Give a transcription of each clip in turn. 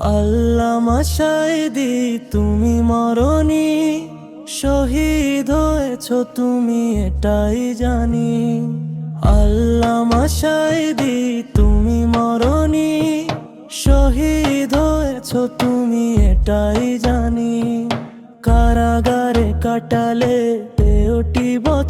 আল্লাহ মাসায়দি তুমি মরণি। শহীদ হয়েছ তুমি, এটাই জানি। আল্লাহ মাসায়দি তুমি মরণি। শহীদ হয়েছ তুমি, এটাই জানি। কারাগারে কাটালে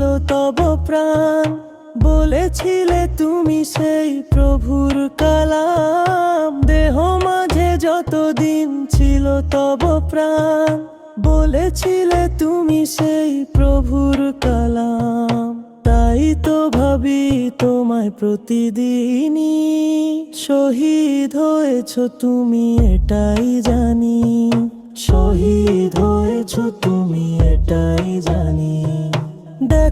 ছিল তব প্রাণ। বলেছিলে তুমি সেই প্রভুর কালাম। দেহ মাঝে যতদিন ছিল তব প্রাণ। বলেছিলে তুমি সেই প্রভুর কালাম। তাই তো ভাবি তোমায় প্রতিদিনই। শহীদ হয়েছ তুমি, এটাই জানি।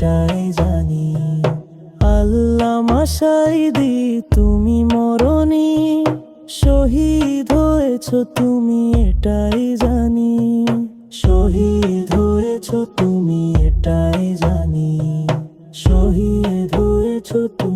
এটাই জানি। আল্লাহ মাসাই দি, তুমি মরণি। শহীদ হয়েছ তুমি, এটাই জানি। শহীদ হয়েছ তুমি, এটাই জানি। শহীদ হয়েছ তুমি